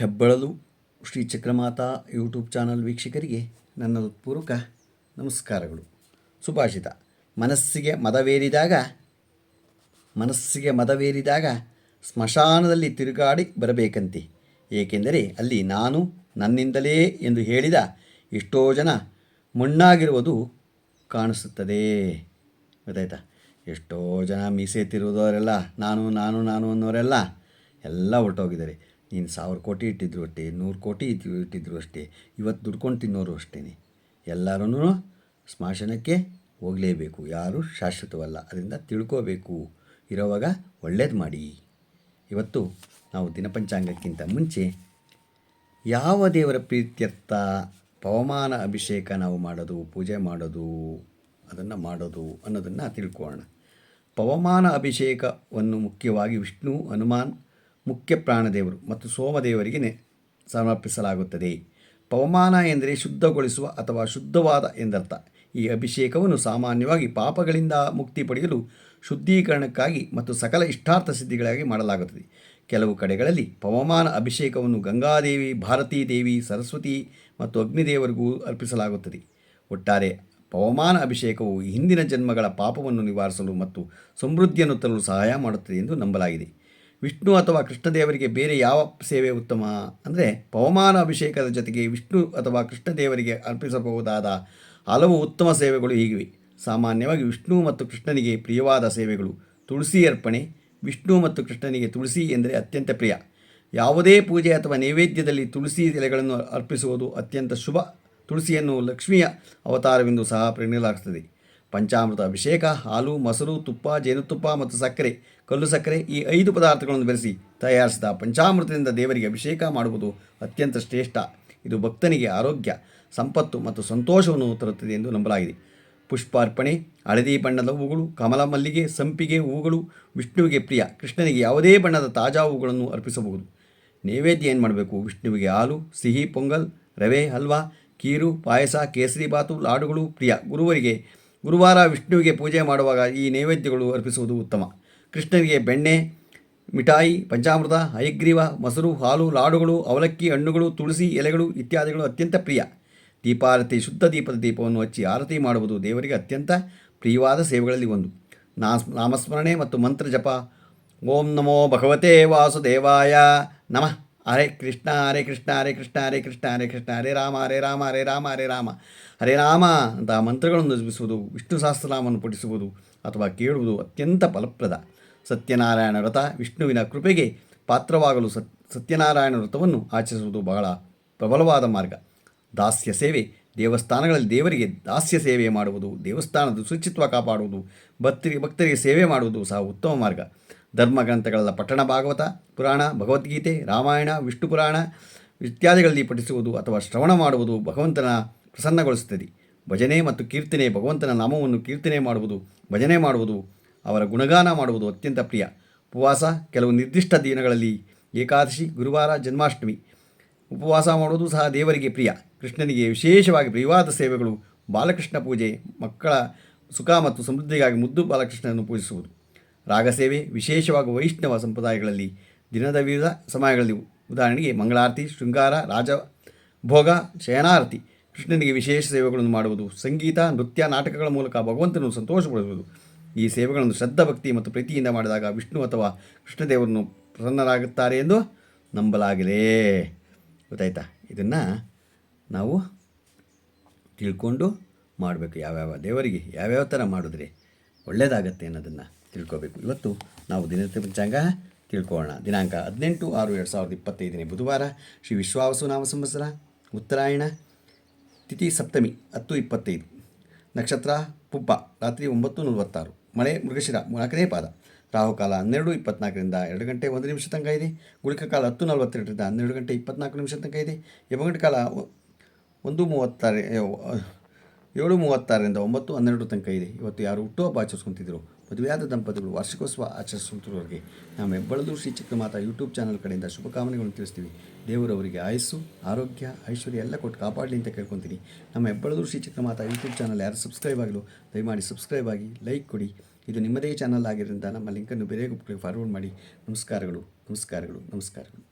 ಹೆಬ್ಬಳಲು Shri Chakramata YouTube channel ವೀಕ್ಷಕರಿಗೆ ನನ್ನ ಹೃತ್ಪೂರ್ವಕ ನಮಸ್ಕಾರಗಳು. ಸುಭಾಷಿತ. ಮನಸ್ಸಿಗೆ ಮದವೇರಿದಾಗ ಮನಸ್ಸಿಗೆ ಮದವೇರಿದಾಗ ಸ್ಮಶಾನದಲ್ಲಿ ತಿರುಗಾಡಿ ಬರಬೇಕಂತೆ. ಏಕೆಂದರೆ ಅಲ್ಲಿ ನಾನು ನನ್ನಿಂದಲೇ ಎಂದು ಹೇಳಿದ ಎಷ್ಟೋ ಜನ ಮಣ್ಣಾಗಿರುವುದು ಕಾಣಿಸುತ್ತದೆ. ಗೊತ್ತಾಯ್ತಾ? ಎಷ್ಟೋ ಜನ ಮೀಸೆ ತಿರುವುದವರೆಲ್ಲ, ನಾನು ನಾನು ನಾನು ಅನ್ನೋರೆಲ್ಲ ಎಲ್ಲ ಹೊರಟೋಗಿದ್ದಾರೆ ನೀನು ಸಾವಿರ ಕೋಟಿ ಇಟ್ಟಿದ್ರು ಅಷ್ಟೇ, ನೂರು ಕೋಟಿ ಇಟ್ಟು ಇಟ್ಟಿದ್ರು ಅಷ್ಟೇ, ಇವತ್ತು ದುಡ್ಕೊಂಡು ತಿನ್ನೋರು ಅಷ್ಟೇ ಎಲ್ಲರೂ ಸ್ಮಶಾನಕ್ಕೆ ಹೋಗಲೇಬೇಕು. ಯಾರೂ ಶಾಶ್ವತವಲ್ಲ, ಅದರಿಂದ ತಿಳ್ಕೋಬೇಕು. ಇರೋವಾಗ ಒಳ್ಳೇದು ಮಾಡಿ. ಇವತ್ತು ನಾವು ದಿನಪಂಚಾಂಗಕ್ಕಿಂತ ಮುಂಚೆ ಯಾವ ದೇವರ ಪ್ರೀತ್ಯರ್ಥ ಪವಮಾನ ಅಭಿಷೇಕ ನಾವು ಮಾಡೋದು, ಪೂಜೆ ಮಾಡೋದು, ಅದನ್ನು ಮಾಡೋದು ಅನ್ನೋದನ್ನು ತಿಳ್ಕೊಳ್ಳೋಣ. ಪವಮಾನ ಅಭಿಷೇಕವನ್ನು ಮುಖ್ಯವಾಗಿ ವಿಷ್ಣು, ಹನುಮಾನ್ ಮುಖ್ಯ ಪ್ರಾಣದೇವರು ಮತ್ತು ಸೋಮದೇವರಿಗೆ ಸಮರ್ಪಿಸಲಾಗುತ್ತದೆ. ಪವಮಾನ ಎಂದರೆ ಶುದ್ಧಗೊಳಿಸುವ ಅಥವಾ ಶುದ್ಧವಾದ ಎಂದರ್ಥ. ಈ ಅಭಿಷೇಕವನ್ನು ಸಾಮಾನ್ಯವಾಗಿ ಪಾಪಗಳಿಂದ ಮುಕ್ತಿ ಪಡೆಯಲು ಶುದ್ಧೀಕರಣಕ್ಕಾಗಿ ಮತ್ತು ಸಕಲ ಇಷ್ಟಾರ್ಥ ಸಿದ್ಧಿಗಳಿಗಾಗಿ ಮಾಡಲಾಗುತ್ತದೆ. ಕೆಲವು ಕಡೆಗಳಲ್ಲಿ ಪವಮಾನ ಅಭಿಷೇಕವನ್ನು ಗಂಗಾದೇವಿ ಭಾರತೀ ದೇವಿ ಸರಸ್ವತಿ ಮತ್ತು ಅಗ್ನಿದೇವರಿಗೂ ಅರ್ಪಿಸಲಾಗುತ್ತದೆ. ಒಟ್ಟಾರೆ ಪವಮಾನ ಅಭಿಷೇಕವು ಹಿಂದಿನ ಜನ್ಮಗಳ ಪಾಪವನ್ನು ನಿವಾರಿಸಲು ಮತ್ತು ಸಮೃದ್ಧಿಯನ್ನು ತರಲು ಸಹಾಯ ಮಾಡುತ್ತದೆ ಎಂದು ನಂಬಲಾಗಿದೆ. ವಿಷ್ಣು ಅಥವಾ ಕೃಷ್ಣದೇವರಿಗೆ ಬೇರೆ ಯಾವ ಸೇವೆ ಉತ್ತಮ? ಅಂದರೆ ಪವಮಾನ ಅಭಿಷೇಕದ ಜೊತೆಗೆ ವಿಷ್ಣು ಅಥವಾ ಕೃಷ್ಣದೇವರಿಗೆ ಅರ್ಪಿಸಬಹುದಾದ ಹಲವು ಉತ್ತಮ ಸೇವೆಗಳು ಹೀಗಿವೆ. ಸಾಮಾನ್ಯವಾಗಿ ವಿಷ್ಣು ಮತ್ತು ಕೃಷ್ಣನಿಗೆ ಪ್ರಿಯವಾದ ಸೇವೆಗಳು ತುಳಸಿ ಅರ್ಪಣೆ, ವಿಷ್ಣು ಮತ್ತು ಕೃಷ್ಣನಿಗೆ ತುಳಸಿ ಎಂದರೆ ಅತ್ಯಂತ ಪ್ರಿಯ. ಯಾವುದೇ ಪೂಜೆ ಅಥವಾ ನೈವೇದ್ಯದಲ್ಲಿ ತುಳಸಿ ಎಲೆಗಳನ್ನು ಅರ್ಪಿಸುವುದು ಅತ್ಯಂತ ಶುಭ. ತುಳಸಿಯನ್ನು ಲಕ್ಷ್ಮಿಯ ಅವತಾರವೆಂದು ಸಹ ಪರಿಗಣಿಸಲಾಗುತ್ತದೆ. ಪಂಚಾಮೃತ ಅಭಿಷೇಕ, ಹಾಲು, ಮೊಸರು, ತುಪ್ಪ, ಜೇನುತುಪ್ಪ ಮತ್ತು ಸಕ್ಕರೆ. ಕಲ್ಲು ಸಕ್ಕರೆ ಈ ಐದು ಪದಾರ್ಥಗಳನ್ನು ಬೆರೆಸಿ ತಯಾರಿಸಿದ ಪಂಚಾಮೃತದಿಂದ ದೇವರಿಗೆ ಅಭಿಷೇಕ ಮಾಡುವುದು ಅತ್ಯಂತ ಶ್ರೇಷ್ಠ. ಇದು ಭಕ್ತನಿಗೆ ಆರೋಗ್ಯ, ಸಂಪತ್ತು ಮತ್ತು ಸಂತೋಷವನ್ನು ತರುತ್ತದೆ ಎಂದು ನಂಬಲಾಗಿದೆ. ಪುಷ್ಪಾರ್ಪಣೆ, ಹಳದಿ ಬಣ್ಣದ ಹೂಗಳು, ಕಮಲ ಮಲ್ಲಿಗೆ, ಸಂಪಿಗೆ ಹೂಗಳು, ವಿಷ್ಣುವಿಗೆ ಪ್ರಿಯ, ಕೃಷ್ಣನಿಗೆ ಯಾವುದೇ ಬಣ್ಣದ ತಾಜಾ ಹೂಗಳನ್ನು ಅರ್ಪಿಸಬಹುದು. ನೈವೇದ್ಯ ಏನು ಮಾಡಬೇಕು? ವಿಷ್ಣುವಿಗೆ ಹಾಲು, ಸಿಹಿ, ಪೊಂಗಲ್, ರವೆ, ಹಲ್ವಾ, ಕೀರು, ಪಾಯಸ, ಕೇಸರಿ ಬಾತು, ಲಾಡುಗಳು, ಪ್ರಿಯ. ಗುರುವರಿಗೆ ಗುರುವಾರ ವಿಷ್ಣುವಿಗೆ ಪೂಜೆ ಮಾಡುವಾಗ ಈ ನೈವೇದ್ಯಗಳು ಅರ್ಪಿಸುವುದು ಉತ್ತಮ. ಕೃಷ್ಣನಿಗೆ ಬೆಣ್ಣೆ, ಮಿಠಾಯಿ, ಪಂಚಾಮೃತ, ಹಯಗ್ರೀವ, ಮೊಸರು, ಹಾಲು, ಲಾಡುಗಳು, ಅವಲಕ್ಕಿ, ಹಣ್ಣುಗಳು, ತುಳಸಿ, ಎಲೆಗಳು ಇತ್ಯಾದಿಗಳು ಅತ್ಯಂತ ಪ್ರಿಯ. ದೀಪಾರತಿ, ಶುದ್ಧ ದೀಪದ ದೀಪವನ್ನು ಹಚ್ಚಿ ಆರತಿ ಮಾಡುವುದು ದೇವರಿಗೆ ಅತ್ಯಂತ ಪ್ರಿಯವಾದ ಸೇವೆಗಳಲ್ಲಿ ಒಂದು. ನಾಸ್, ನಾಮಸ್ಮರಣೆ ಮತ್ತು ಮಂತ್ರ ಜಪ. ಓಂ ನಮೋ ಭಗವತೆ ವಾಸುದೇವಾಯ ನಮಃ. ಹರೇ ಕೃಷ್ಣ ಹರೇ ಕೃಷ್ಣ ಹರೇ ಕೃಷ್ಣ ಹರೇ ಕೃಷ್ಣ ಹರೇ ಕೃಷ್ಣ, ಹರೇ ರಾಮ ಹರೇ ರಾಮ ಹರೇ ರಾಮ ಹರೇ ರಾಮ ಹರೇ ರಾಮ ಅಂತ ಮಂತ್ರಗಳನ್ನು ಜಪಿಸುವುದು ವಿಷ್ಣು ಸಹಸ್ರನಾಮವನ್ನು ಪಠಿಸುವುದು ಅಥವಾ ಕೇಳುವುದು ಅತ್ಯಂತ ಫಲಪ್ರದ. ಸತ್ಯನಾರಾಯಣ ವ್ರತ ವಿಷ್ಣುವಿನ ಕೃಪೆಗೆ ಪಾತ್ರವಾಗಲು ಸತ್, ಸತ್ಯನಾರಾಯಣ ವ್ರತವನ್ನು ಆಚರಿಸುವುದು ಬಹಳ ಪ್ರಬಲವಾದ ಮಾರ್ಗ. ದಾಸ್ಯ ಸೇವೆ, ದೇವಸ್ಥಾನಗಳಲ್ಲಿ ದೇವರಿಗೆ ದಾಸ್ಯ ಸೇವೆ ಮಾಡುವುದು, ದೇವಸ್ಥಾನದ ಶುಚಿತ್ವ ಕಾಪಾಡುವುದು, ಭಕ್ತರಿಗೆ ಭಕ್ತರಿಗೆ ಸೇವೆ ಮಾಡುವುದು ಸಹ ಉತ್ತಮ ಮಾರ್ಗ. ಧರ್ಮಗ್ರಂಥಗಳ ಪಠಣ, ಭಾಗವತ, ಪುರಾಣ, ಭಗವದ್ಗೀತೆ, ರಾಮಾಯಣ, ವಿಷ್ಣು ಪುರಾಣ ಇತ್ಯಾದಿಗಳಲ್ಲಿ ಪಠಿಸುವುದು ಅಥವಾ ಶ್ರವಣ ಮಾಡುವುದು ಭಗವಂತನ ಪ್ರಸನ್ನಗೊಳಿಸುತ್ತದೆ. ಭಜನೆ ಮತ್ತು ಕೀರ್ತನೆ, ಭಗವಂತನ ನಾಮವನ್ನು ಕೀರ್ತನೆ ಮಾಡುವುದು, ಭಜನೆ ಮಾಡುವುದು, ಅವರ ಗುಣಗಾನ ಮಾಡುವುದು ಅತ್ಯಂತ ಪ್ರಿಯ. ಉಪವಾಸ, ಕೆಲವು ನಿರ್ದಿಷ್ಟ ದಿನಗಳಲ್ಲಿ ಏಕಾದಶಿ, ಗುರುವಾರ, ಜನ್ಮಾಷ್ಟಮಿ. ಉಪವಾಸ ಮಾಡುವುದು ಸಹ ದೇವರಿಗೆ ಪ್ರಿಯ. ಕೃಷ್ಣನಿಗೆ ವಿಶೇಷವಾಗಿ ಪ್ರಿಯವಾದ ಸೇವೆಗಳು ಬಾಲಕೃಷ್ಣ ಪೂಜೆ, ಮಕ್ಕಳ ಸುಖ ಮತ್ತು ಸಮೃದ್ಧಿಗಾಗಿ ಮುದ್ದು ಬಾಲಕೃಷ್ಣನನ್ನು ಪೂಜಿಸುವುದು. ರಾಗಸೇವೆ ವಿಶೇಷವಾಗಿ ವೈಷ್ಣವ ಸಂಪ್ರದಾಯಗಳಲ್ಲಿ ದಿನದ ವಿವಿಧ ಸಮಯಗಳಲ್ಲಿ ಉದಾಹರಣೆಗೆ ಮಂಗಳಾರತಿ, ಶೃಂಗಾರ ರಾಜ ಭೋಗ ಶಯನಾರತಿ, ಕೃಷ್ಣನಿಗೆ ವಿಶೇಷ ಸೇವೆಗಳನ್ನು ಮಾಡುವುದು, ಸಂಗೀತ, ನೃತ್ಯ, ನಾಟಕಗಳ ಮೂಲಕ ಭಗವಂತನನ್ನು ಸಂತೋಷಪಡಿಸುವುದು ಈ ಸೇವೆಗಳನ್ನು ಶ್ರದ್ಧಾ ಭಕ್ತಿ ಮತ್ತು ಪ್ರೀತಿಯಿಂದ ಮಾಡಿದಾಗ ವಿಷ್ಣು ಅಥವಾ ಕೃಷ್ಣದೇವರನ್ನು ಪ್ರಸನ್ನರಾಗುತ್ತಾರೆ ಎಂದು ನಂಬಲಾಗಿದೆ. ಗೊತ್ತಾಯ್ತಾ? ಇದನ್ನು ನಾವು ತಿಳ್ಕೊಂಡು ಮಾಡಬೇಕು ಯಾವ್ಯಾವ ದೇವರಿಗೆ ಯಾವ್ಯಾವ ಥರ ಮಾಡಿದ್ರೆ ಒಳ್ಳೆಯದಾಗತ್ತೆ ಅನ್ನೋದನ್ನು. ತಿಳ್ಕೋಬೇಕು. ಇವತ್ತು ನಾವು ದಿನನಿತ್ಯ ಪಂಚಾಂಗ ತಿಳ್ಕೊಳ್ಳೋಣ. ದಿನಾಂಕ ಹದಿನೆಂಟು ಆರು ಎರಡು ಸಾವಿರದ ಇಪ್ಪತ್ತೈದನೇ ಬುಧವಾರ ಶ್ರೀ ವಿಶ್ವಾವಸು ನಾಮ ಸಂವತ್ಸರ, ಉತ್ತರಾಯಣ, ತಿಥಿ ಸಪ್ತಮಿ, ಹತ್ತು ಇಪ್ಪತ್ತೈದು. ನಕ್ಷತ್ರ ಪುಬ್ಬ ರಾತ್ರಿ ಒಂಬತ್ತು ನಲವತ್ತಾರು. ಮಳೆ, ಮೃಗಶಿರ, ನಾಲ್ಕನೇ ಪಾದ. ರಾಹುಕಾಲ ಹನ್ನೆರಡು ಇಪ್ಪತ್ನಾಲ್ಕರಿಂದ ಎರಡು ಗಂಟೆ ಒಂದು ನಿಮಿಷ ತನಕ ಇದೆ. ಗುಳಿಕ ಕಾಲ ಹತ್ತು ನಲವತ್ತೆರಡರಿಂದ ಹನ್ನೆರಡು ಗಂಟೆ ಇಪ್ಪತ್ನಾಲ್ಕು ನಿಮಿಷ ತನಕ ಇದೆ. ಯಮಗಂಟ ಕಾಲ ಒಂದು ಮೂವತ್ತಾರು, ಏಳು ಮೂವತ್ತಾರರಿಂದ ಒಂಬತ್ತು ಹನ್ನೆರಡು ತನಕ ಇದೆ. ಇವತ್ತು ಯಾರು ಹುಟ್ಟುಹಬ್ಬ ಆಚರಿಸ್ಕೊಂತಿದ್ರು? ಮದುವೆಯಾದ ದಂಪತಿಗಳು ವಾರ್ಷಿಕೋತ್ಸವ ಆಚರಿಸುತ್ತಿರುವವರಿಗೆ ನಾವು ಹೆಬ್ಬಳದು ಶ್ರೀ ಚಿಕ್ಕಮಾತಾ ಯೂಟ್ಯೂಬ್ ಚಾನಲ್ ಕಡೆಯಿಂದ ಶುಭಕಾಮನೆಗಳನ್ನು ತಿಳಿಸ್ತೀವಿ. ದೇವರು ಅವರಿಗೆ ಆಯಸ್ಸು, ಆರೋಗ್ಯ, ಐಶ್ವರ್ಯ ಎಲ್ಲ ಕೊಟ್ಟು ಕಾಪಾಡಲಿ ಅಂತ ಕೇಳ್ಕೊತೀನಿ. ನಮ್ಮ ಹೆಬ್ಬಳದು ಶ್ರೀ ಚಿಕ್ಕಮಾತಾ ಯೂಟ್ಯೂಬ್ ಚಾನಲ್ ಯಾರು ಸಬ್ಸ್ಕ್ರೈಬ್ ಆಗಲು ದಯಮಾಡಿ ಸಬ್ಸ್ಕ್ರೈಬ್ ಆಗಿ, ಲೈಕ್ ಕೊಡಿ. ಇದು ನಿಮ್ಮದೇ ಚಾನಲ್ ಆಗಿರೋದ್ರಿಂದ ನಮ್ಮ ಲಿಂಕನ್ನು ಬೇರೆ ಗುಂಪುಗಳಿಗೆ ಫಾರ್ವರ್ಡ್ ಮಾಡಿ. ನಮಸ್ಕಾರಗಳು ನಮಸ್ಕಾರಗಳು ನಮಸ್ಕಾರಗಳು.